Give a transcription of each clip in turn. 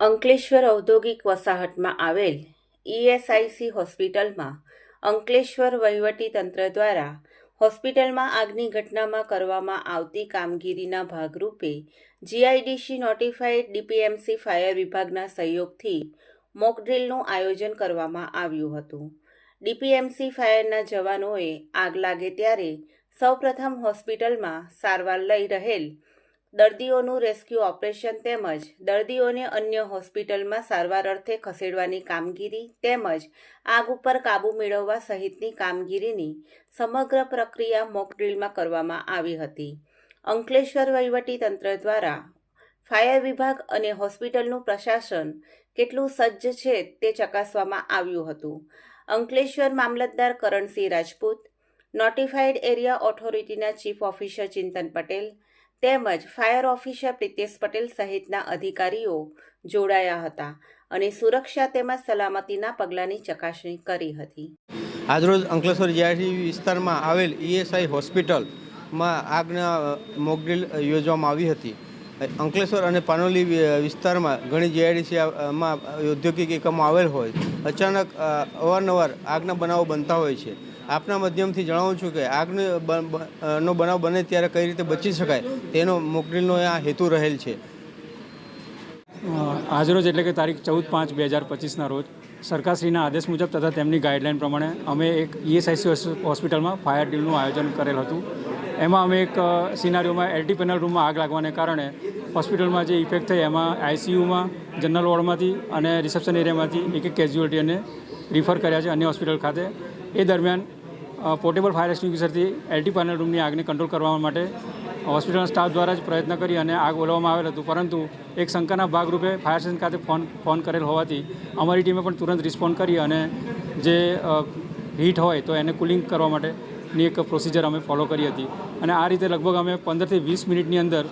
અંકલેશ્વર ઔદ્યોગિક વસાહતમાં આવેલ ઈએસઆઈસી હોસ્પિટલમાં અંકલેશ્વર તંત્ર દ્વારા હોસ્પિટલમાં આગની ઘટનામાં કરવામાં આવતી કામગીરીના ભાગરૂપે જીઆઈડીસી નોટિફાઈડ ડીપીએમસી ફાયર વિભાગના સહયોગથી મોકડ્રીલનું આયોજન કરવામાં આવ્યું હતું. ડીપીએમસી ફાયરના જવાનોએ આગ લાગે ત્યારે સૌપ્રથમ હોસ્પિટલમાં સારવાર લઈ રહેલ દર્દીઓનું રેસ્ક્યુ ઓપરેશન તેમજ દર્દીઓને અન્ય હોસ્પિટલમાં સારવાર અર્થે ખસેડવાની કામગીરી તેમજ આગ ઉપર કાબૂ મેળવવા સહિતની કામગીરીની સમગ્ર પ્રક્રિયા મોકડ્રીલમાં કરવામાં આવી હતી. અંકલેશ્વર તંત્ર દ્વારા ફાયર વિભાગ અને હોસ્પિટલનું પ્રશાસન કેટલું સજ્જ છે તે ચકાસવામાં આવ્યું હતું. અંકલેશ્વર મામલતદાર કરણસિંહ રાજપૂત નોટિફાઈડ એરિયા ઓથોરિટીના ચીફ ઓફિસર ચિંતન પટેલ તેમજ ફાયર ઓફિસર પ્રિતેશ પટેલ સહિતના અધિકારીઓ જોડાયા હતા અને સુરક્ષા તેમજ સલામતીના પગલાંની ચકાસણી કરી હતી. આજરોજ અંકલેશ્વર જીઆઈડી વિસ્તારમાં આવેલ ઈએસઆઈ હોસ્પિટલમાં આગના મોકડ્રીલ યોજવામાં આવી હતી. અંકલેશ્વર અને પાનોલી વિસ્તારમાં ઘણી જીઆઈડીસીમાં ઔદ્યોગિક એકમો આવેલ હોય. અચાનક અવારનવાર આગના બનાવો બનતા હોય છે. આપના માધ્યમથી જણાવું છું કે આગનો નો બનાવ બને ત્યારે કઈ રીતે બચી શકાય તેનો મોકડ્રીલનો આ હેતુ રહેલ છે. આજરોજ એટલે કે તારીખ ચૌદ પાંચ બે હજાર પચીસના રોજ સરકારશ્રીના આદેશ મુજબ તથા તેમની ગાઈડલાઇન પ્રમાણે અમે એક ઈએસઆઈસી હોસ્પિટલમાં ફાયર ડ્રીલનું આયોજન કરેલ હતું. એમાં અમે એક સિનારીઓમાં એલટી પેનલ રૂમમાં આગ લાગવાને કારણે હોસ્પિટલમાં જે ઇફેક્ટ થઈ એમાં આઈસીયુમાં જનરલ વોર્ડમાંથી અને રિસેપ્શન એરિયામાંથી એક એક કેઝ્યુઅલ્ટીને રિફર કર્યા છે અન્ય હોસ્પિટલ ખાતે. એ દરમિયાન પોર્ટેબલ ફાયર એક્સ્ટિંગ્વિશરથી એલટી પેનલ રૂમની આગને કંટ્રોલ કરવા માટે હોસ્પિટલના સ્ટાફ દ્વારા જ પ્રયત્ન કરી અને આગ બોલાવવામાં આવેલ હતું. પરંતુ એક શંકાના ભાગરૂપે ફાયર સ્ટેશન ખાતે ફોન ફોન કરેલ હોવાથી અમારી ટીમે પણ તુરંત રિસ્પોન્ડ કરી અને જે હીટ હોય તો એને કુલિંગ કરવા માટેની એક પ્રોસિજર અમે ફોલો કરી હતી. અને આ રીતે લગભગ અમે પંદરથી વીસ મિનિટની અંદર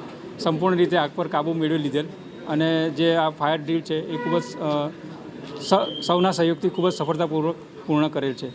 સંપૂર્ણ રીતે આગ પર કાબૂ મેળવી લીધેલ. અને જે આ ફાયર ડ્રીલ છે એ ખૂબ જ સૌના સહયોગથી ખૂબ જ સફળતાપૂર્વક પૂર્ણ કરેલ છે.